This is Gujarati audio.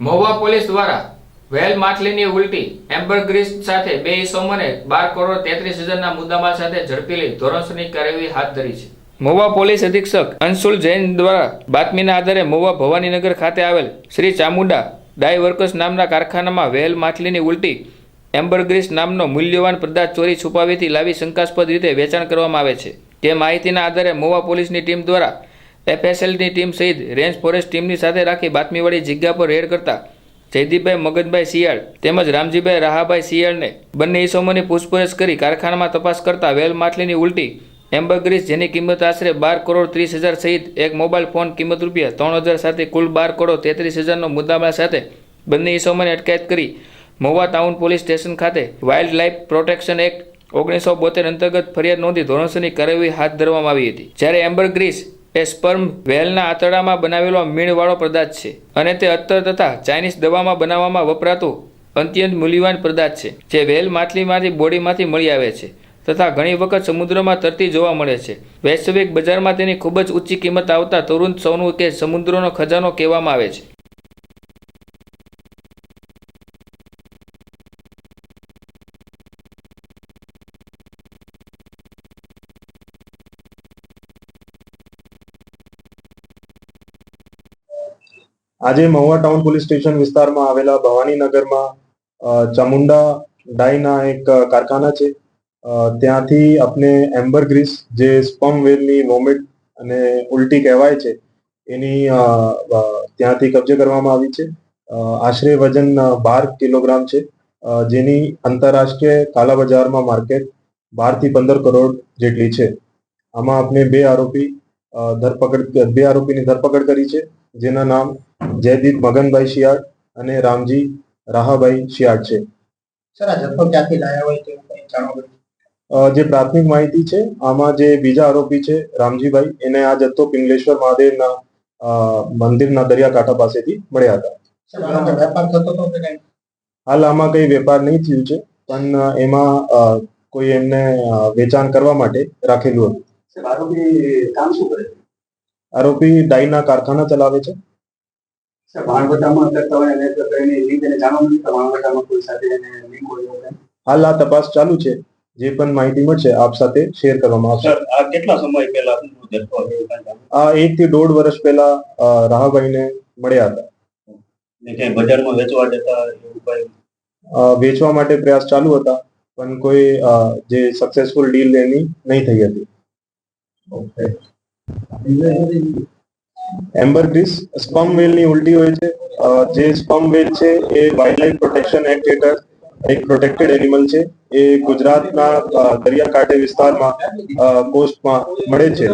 મહુવા પોલીસ દ્વારા વેલ માટલીની ઉલટી એમ્બરગ્રીસ સાથે બે ઇસમોને બાર કરોડ તેત્રીસ હજારના મુદ્દામાલ સાથે ઝડપી લઈ ધોરણસરની કાર્યવાહી હાથ ધરી છે. મહુવા પોલીસ અધિક્ષક અંશુલ જૈન દ્વારા બાતમીના આધારે મહુવા ભવાનીનગર ખાતે આવેલ શ્રી ચામુંડા ડાય વર્કર્સ નામના કારખાનામાં વેલ માછલીની ઉલટી એમ્બરગ્રીસ નામનો મૂલ્યવાન પદાર્થ ચોરી છુપાવીથી લાવી શંકાસ્પદ રીતે વેચાણ કરવામાં આવે છે. તે માહિતીના આધારે મહુવા પોલીસની ટીમ દ્વારા એફએસએલની ટીમ સહિત રેન્જ ફોરેસ્ટ ટીમની સાથે રાખી બાતમીવાળી જગ્યા પર રેડ કરતા જયદીપભાઈ મગજભાઈ શિયાળ તેમજ રામજીભાઈ રાહાભાઈ શિયાળને બંને ઈસમોની પૂછપરછ કરી કારખાનામાં તપાસ કરતા વેલ માછલીની ઉલટી એમ્બરગ્રીસ, જેની કિંમત આશરે બાર કરોડ ત્રીસ હજાર સહિત એક મોબાઈલ ફોન કિંમત રૂપિયા ત્રણ હજાર સાથે કુલ બાર કરોડ તેત્રીસ હજારનો મુદ્દામાલ સાથે બંને ઈસમોને અટકાયત કરી મોવા ટાઉન પોલીસ સ્ટેશન ખાતે વાઇલ્ડ લાઇફ પ્રોટેક્શન એક્ટ ઓગણીસો બોતેર અંતર્ગત ફરિયાદ નોંધી ધોરણસરની કાર્યવાહી હાથ ધરવામાં આવી હતી. જ્યારે એમ્બરગ્રીસ એ સ્પર્મ વેલના આંતરડામાં બનાવેલો મીણવાળો પદાર્થ છે અને તે અત્તર તથા ચાઇનીઝ દવામાં બનાવવામાં વપરાતું અત્યંત મૂલ્યવાન પદાર્થ છે, જે વેલ માછલીમાંથી બોડીમાંથી મળી આવે છે તથા ઘણી વખત સમુદ્રમાં તરતી જોવા મળે છે. વૈશ્વિક બજારમાં તેની ખૂબ જ ઊંચી કિંમત આવતા તરુણ સોનું કે સમુદ્રનો ખજાનો કહેવામાં આવે છે. આજે મહુવા ટાઉન પોલીસ સ્ટેશન વિસ્તારમાં આવેલા ભવાનીનગરમાં ચામુંડા ડાઈના એક કારખાના છે. ત્યાંથી આપણે એમ્બર ગ્રીસ જે સ્પમ વેલની વોમિટ અને ઉલટી કહેવાય છે, એની ત્યાંથી કબજે કરવામાં આવી છે. આશરે વજન બાર કિલોગ્રામ છે. જેની આંતરરાષ્ટ્રીય કાલા બજારમાં માર્કેટ બારથી પંદર કરોડ જેટલી છે. આમાં આપણે બે આરોપી ધરપકડ બે આરોપીની ધરપકડ કરી છે જેના નામ જયદીપ મગનભાઈ શિયાળ અને રામજી રાહાભાઈ શિયાળ છે. સર આ જથ્થો ક્યાંથી લાયા હોય તેવું કંઈ જાણવા જે પ્રાથમિક માહિતી છે આમાં જે બીજા આરોપી છે રામજીભાઈ એને આ જથ્થો પિંગલેશ્વર મહાદેવના મંદિરના દરિયાકાંઠા પાસેથી મળ્યા હતા. સર આનો કોઈ વેપાર થતો હતો કે હાલ આમાં કઈ વેપાર નહીં થયું છે પણ એમાં કોઈ એમને વેચાણ કરવા માટે રાખેલું હતું. આરોપી કામ શું કરે આરોપી ડાઈના કારખાના ચલાવે છે? હાલ આ તપાસ ચાલુ છે. જે પણ માહિતી મળશે આપ સાથે શેર કરવામાં આવશે. આ કેટલા સમય પહેલા? આ એક થી દોઢ વર્ષ પહેલા રાહભાઈ રાહાભાઈને મળ્યા હતા. ને બજારમાં વેચવા જતા વેચવા માટે પ્રયાસ ચાલુ હતા પણ કોઈ જે સક્સેસફુલ ડીલ એની નહીં થઈ હતી. એમ્બર ગ્રીસ સ્પમ વેલની ઉલટી હોય છે. જે સ્પમ વેલ છે, એ વાઇલ્ડલાઇફ પ્રોટેક્શન એક્ટ હેઠળ એક પ્રોટેક્ટેડ એનિમલ છે. એ ગુજરાતના દરિયાકાંઠે વિસ્તારમાં કોસ્ટમાં મળે છે.